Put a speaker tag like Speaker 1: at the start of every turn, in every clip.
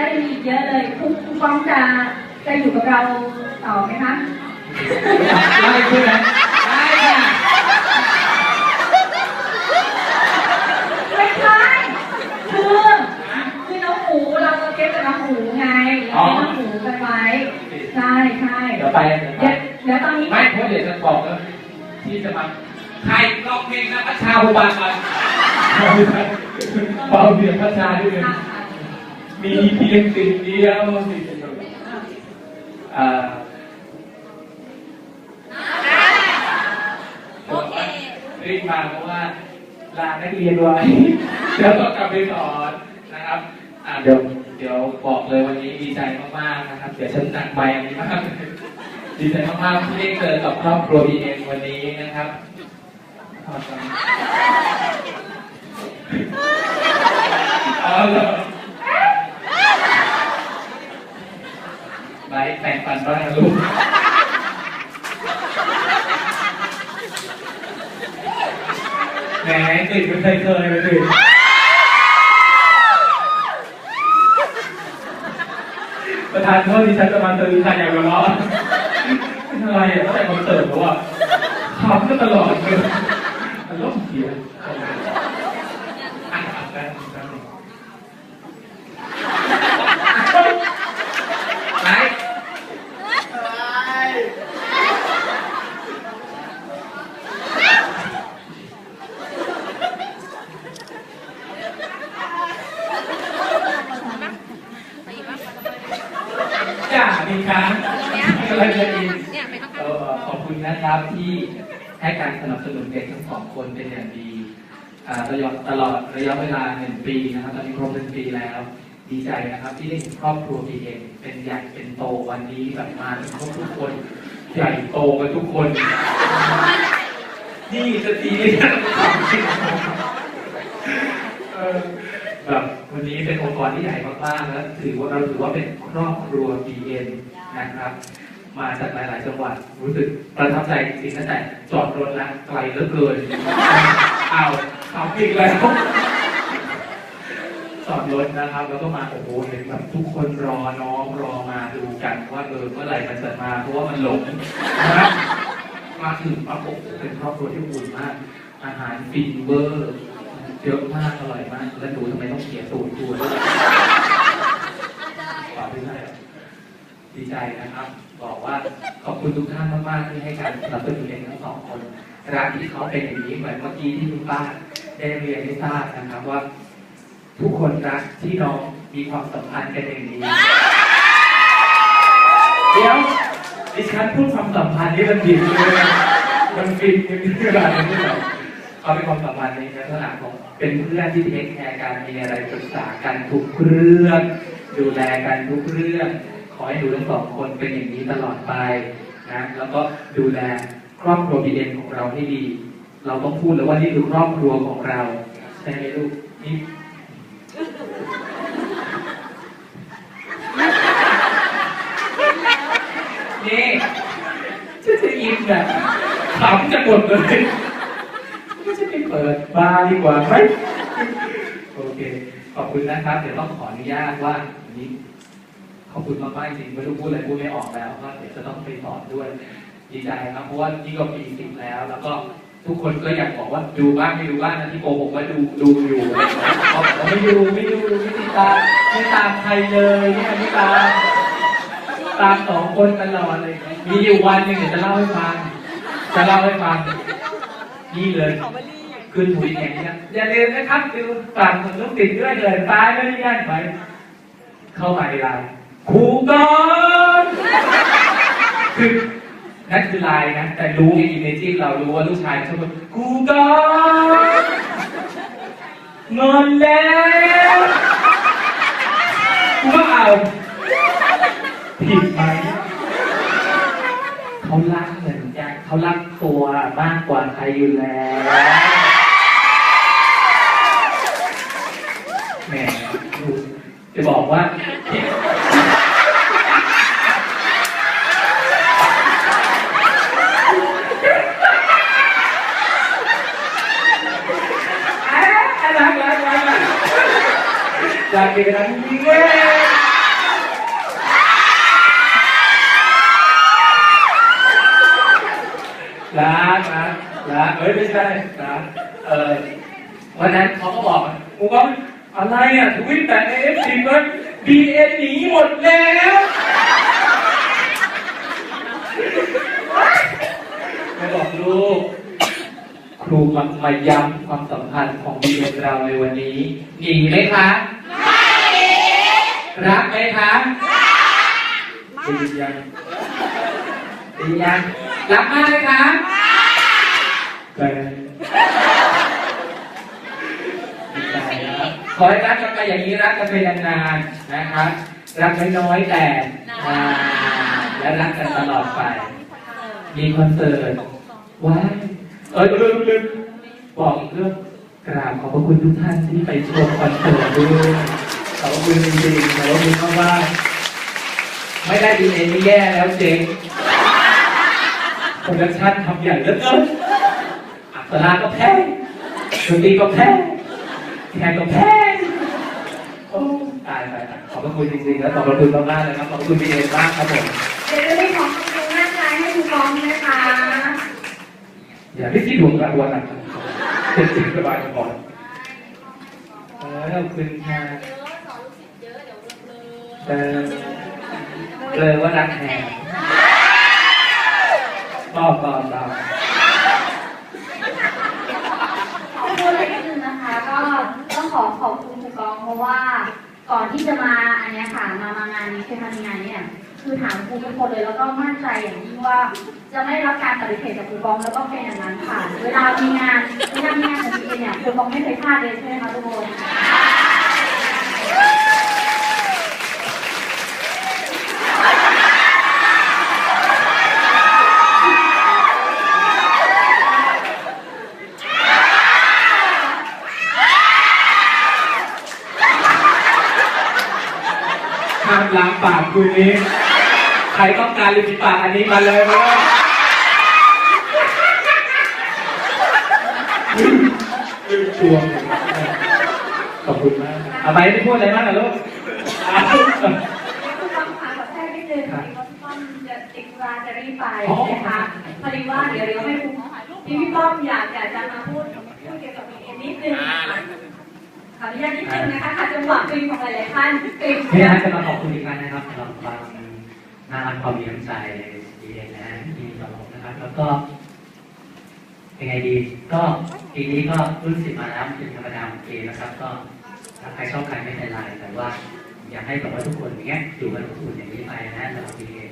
Speaker 1: ว่าจะมีอีกเยอะเลยคุณคุณป้องจะจะอยู่กับเราต่อไหมคะ
Speaker 2: ไล่ขึ้นนะได้ค่ะ
Speaker 1: ไม่ใช่คือคือน้องหมูเราจะเก็บกับน้องหมูไงเราให้น้องหมูกันไว้ใช่ใช่
Speaker 2: เดี๋ยวไปเดี๋ยวไป
Speaker 1: เดี๋ยวเดี๋ยวตอนนี้
Speaker 2: ไม่เพราะเดี๋ยวจะบอกแล้วที่จะมาใครร้องเพลงนะพัชชาอุบาลก่อนเบาเบียร์พัชชาด้วยกัน
Speaker 1: ค่ะค่ะ
Speaker 2: มีเพียงสิ่งเดียวอ่า
Speaker 1: โอเค
Speaker 2: รีบมาเพราะว่าลานักเรียนไว้เดี๋ยวต้องกลับไปสอนนะครับอ่าเดี๋ยวเดี๋ยวบอกเลยวันนี้ดีใจมากๆนะครับ เดี๋ยวฉันหนักใบอันนี้มากดีใจมากๆที่ได้เจอกับครอบครัวบีเอ็นวันนี้นะครับเอาลยไบร์ทแต่ งฟันบ้างนะลูกแหมติดเป็นเคยเคยเลยสิประธานโทษดิฉันจะมาเตือนค่ะอย่างราะเป็นอะไรอะตั้งแต่คอนเสิร์ตแล้วอะขำก็ตลอดเลยอารมณ์เสียอะอะได้ได้ไหน จ้าดีครับอะไรจะดีเอ่อขอบคุณนะครับ ที่ให้การสนับสนุนเด็กทั้งสองคนเป็นอย่างดีตลอดตลอดระยะเวลาหนึ่งปีนะครับตอนนี้ครบหนึ่งปีแล้ว ดีใจนะครับที่ได้เห็นครอบครัวพีเองเป็นใหญ่เป็นโตวันนี้แบบมาถึงครบทุกคนใหญ่โตกันทุกคนนี่จะดีไม่ได้เออแบบวันนี้เป็นองค์กรที่ใหญ่มากๆแล้วถือว่าเราถือว่าเป็นครอบครัว BN นะครับ มาจากหลาย ๆ จังหวัดรู้สึกประทับใจจริงๆตั้งแต่จอดรถแล้วไกลเหลือเกินอ้าวขับอีกแล้วจอดรถนะครับ แล้วก็มาโอ้โหเห็นแบบทุกคนรอน้องรอมาดูกันว่าเออเมื่อไหร่มันจะมาเพราะว่ามันหลงนะมาถึงปั๊บโอ้โหเป็นครอบครัวที่อุ่นมาก อาหารฟินเวอร์เยอะมากอร่อยมากแล้วหนูทำไมต้องเขียนสูตรตัวด้วยตอบไม่ได้หรอกดีใจนะครับ บอกว่าขอบคุณทุกท่านมากๆที่ให้การสนับสนุนเองทั้งสองคนร้านที่เขาเป็นอย่างนี้เหมือนเมื่อกี้ที่คุณป้าได้เรียนให้ทราบนะครับว่า ทุกคนรักที่น้องมีความสัมพันธ์กันอย่างนี้เดี๋ยวดิฉันพูดความสัมพันธ์นี่มันผิดเลยมันผิดมันผิดขนาดนี้เลยเอาเป็นความสัมพันธ์ในลักษณะของเป็นเพื่อนที่เทคแคร์กันมีอะไรปรึกษากันทุกเรื่อง ดูแลกันทุกเรื่อง อให้หนูทั้งสองคนเป็นอย่างนี้ตลอดไปนะแล้วก็ดูแลครอบครัวบีเอ็นของเราให้ดี เราต้องพูดเลยว่านี่คือครอบครัวของเราใช่ไหมลูกนี่นี่ฉันจะอินแบบขำจะหมดเลยก็จะไปเปิดบาร์ดีกว่าไหมโอเค ขอบคุณนะครับ เดี๋ยวต้องขออนุญาตว่าวันนี้ ขอบคุณมากๆจริงไม่รู้พูดอะไรพูดไม่ออกแล้วก็เดี๋ยวจะต้องไปสอนด้วยดีใจครับเพราะว่านี่ก็ปีสิบแล้ว แล้วก็ทุกคนก็อยากบอกว่าดูบ้างไม่ดูบ้างนะที่โกหกว่าดูดูอยู่เขาบอกว่าไม่ดูไม่ดูไม่ติดตามไม่ตามใครเลยเนี่ยไม่ตามตามสองคนตลอดเลยมีอยู่วันหนึ่งเดี๋ยวจะเล่าให้ฟังจะเล่าให้ฟังนี่เลยขึ้นหุยแข่งเนี่ยอย่าลืมนะครับดูฝั่งของลูกติดด้วยเลยตายไม่ได้ย่านไป เข้ามาในไลน์ ครูก่อนคือนั่นคือลน์นะ แต่รู้ในอิมเมจิเรารู้ว่าลูกชายชอบพูดครูก่อนงอนแล้วกูก็เอาผิดไหมเขารักเหมือนกันเขารักตัวมากกว่าใครอยู่แล้วแหมดูจะบอกว่า ดีกันนะพี่รักรัรักเอ้ยไม่ใช่รักเออวันนั้นเขาก็บอกกูก็อะไรอะทวิตแต่เอฟซีก็บีเอ็นหนีหมดแล้วม่บอกลูกครูมาย้ำความสัมพันธ์ของบีเนเราในวันนี้หนีไหมคะ รักไหมคะดียังดียังรักมากไหมคะเกินดีใจนะขอให้รักกันไปอย่างนี้รักกันไปนานๆนะคะรักน้อยๆแต่นานและรักกันตลอดไป มีคอนเสิร์ตว้ายเอ้ยลืมลืมบอกอีกเรื่องกราบขอบพระคุณทุกท่านที่ไปชมคอนเสิร์ตด้วย ขอบพระคุณจริงๆขอบพระคุณมากมากๆไม่ได้ดีเอ็นนี่แย่แล้วเจ๊งโปรดักชั่นทำใหญ่เหลือเกินอัตราก็แพงดนตรีก็แพงแพงก็แพงโอ้ตายตายตายขอบพระคุณจริงๆและขอบพระคุณมากๆเลยครับขอบพระคุณพี่เอ็นมากครับผม
Speaker 1: เดี๋ยวจะได้ของคุณครูหน้าใจให้ครูกองนะคะ
Speaker 2: อย่าที่ที่ดวงรางวัลนะครับเป็นสิ่งสบายก่อนเออขอบคุณค่ะ เออเลยว่ารักแทนต่อต่อต่อ
Speaker 3: ขอพูดอะไรนิดนึงนะคะ ก็ต้องขอขอบคุณครูกองเพราะว่าก่อนที่จะมาอันเนี้ยค่ะมามางานนี้คือทำงานเนี่ยคือถามครูทุกคนเลยแล้วก็มั่นใจอย่างยิ่งว่า จะไม่ได้รับการปฏิเสธจากครูกองแล้วก็เป็นอย่างนั้นค่ะ เวลามีงานเวลามีงานของพี่เอเนี่ยครูกองไม่เคยพลาดเลยใช่ไหมคะทุกคน
Speaker 2: ห้ามล้างปากคืนนี้ ใครต้องการลิปปากอันนี้มาเลยมาเลยลืมตัวขอบคุณมากเอาไปที่พูดอะไรมากนะลูกอ้าว
Speaker 3: ครูกองค่ะขอแทรกนิดนึงพอดีว่าพี่ป้อมจะติดเวลาจะรีบไปนะคะพอดีว่าเดี๋ยวเดี๋ยวให้ครูพี่พี่ป้อมอยากอยากจะมาพูดพูดเกี่ยวกับพี่เอนิดนึงนะคะ ขออนุญาตนิดนึงนะคะขัดจังหวะกลิ่นของหลายๆท่านกลิ่น
Speaker 4: พี่อาร์ตจะมาขอบคุณอีกครั้งนะครับสำหรับความน่ารักความมีน้ำใจดีเด่นนะที่ต่อผมนะครับ แล้วก็ยังไงดี ก็ปีนี้ก็รุ่นสิบมาแล้วเป็นธรรมดาของเกมนะครับ ก็ถ้าใครชอบใครไม่เป็นไรแต่ว่า อยากให้แบบว่าทุกคนอย่างเงี้ยอยู่กันอบอุ่นอย่างนี้ไปนะสำหรับปีนี้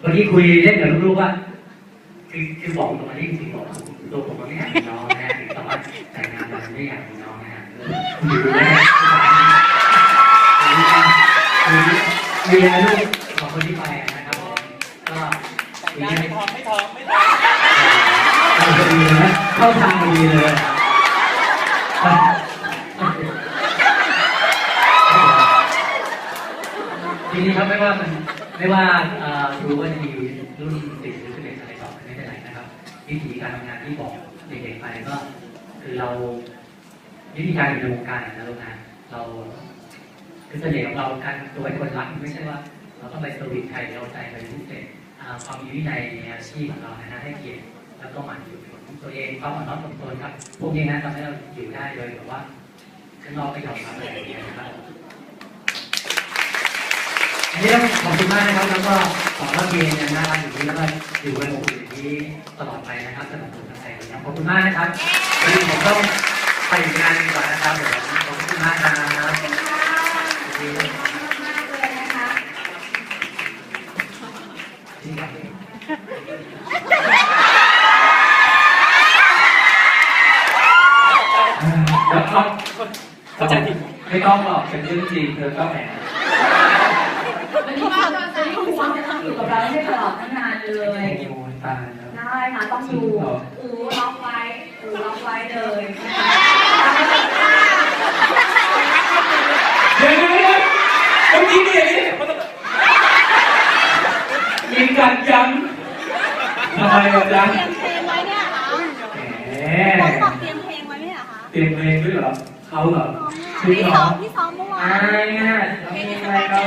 Speaker 4: เมื่อกี้คุยเล่นกับลูกๆว่าคือคือบอกตรงนี้จริงๆบอกตัวผมมันไม่อยากมีน้องนะแต่ว่าแต่งงานมันไม่อยากมีน้อง นะฮะอยู่นะฮะมีอะลูกของคนที่ไปนะครับผมก็มีไม่ทองไม่ทองไม่ทองดีนะเข้าทางดีเลยทีนี้ครับไม่ว่ามันไม่ว่าเอ่อรู้ว่าจะมีรุ่นสิบหรือสิบเอ็ดอะไรต่อไม่เป็นไรนะครับ วิธีการทำงานที่บอกเด็กๆไปก็คือเรา วิธีการอยู่ในวงการนะลูกนะเราคือเสน่ห์ของเราการตัวเป็นคนรักไม่ใช่ว่า เราต้องไปสวิตใครเราใจไปพิเศษความมีวินัยในอาชีพของเรานะฮะให้เกียรติแล้วก็หมั่นฝึกฝนตัวเองความอ่อนน้อมถ่อมตนครับพวกนี้นะทำให้เราอยู่ได้โดยแบบว่าข้างนอกไม่ยอมรับอะไรอย่างเงี้ยนะครับอันนี้ต้องขอบคุณมากนะครับแล้วก็ขอรับเรียนอย่างน่ารักอย่างนี้แล้วก็อยู่กันอบอุ่นอย่างนี้ตลอดไปนะครับสนับสนุนกันไปนะครับขอบคุณมากนะครับวันนี้ผมต้อง ไปอีกงานหนึงก่อนนะครับผมขอบคุณมากครับ
Speaker 3: ขอบคุณค่ะขอบคุณมากๆเลยนะคะ
Speaker 2: แล้วก็เข้าใจผิดไม่ต้องหรอกเป็นเรื่องจริงเธอก็แหม
Speaker 1: วันนี้ก็จะให้ครูกองจะต้องอยู่กับเราให้ตลอดทั้งงานเลย
Speaker 2: โอ้ยตายแล้ว
Speaker 1: ได้ค่ะต้องดูอูล็อกไว้อูล็อกไว้เลยนะคะ
Speaker 2: เดี๋ยวเดี๋ยวเดี๋ยวเมื่อกี้นี่อย่างนี้มีการย้ำทำ ไมอะจ๊ะ
Speaker 5: เตรียมเพลงไว้เนี่ยเหรอ
Speaker 2: แห
Speaker 5: บอก
Speaker 2: ม
Speaker 5: บอกเตรียมเพลงไว้เนี่ยเหรอคะ
Speaker 2: เตรียมเพลงด้วยเหรอเขาเหรอ
Speaker 5: พี่ซ้อมพี่ซ้อมเมื่อวา
Speaker 2: อานยอะทำยังไงครับ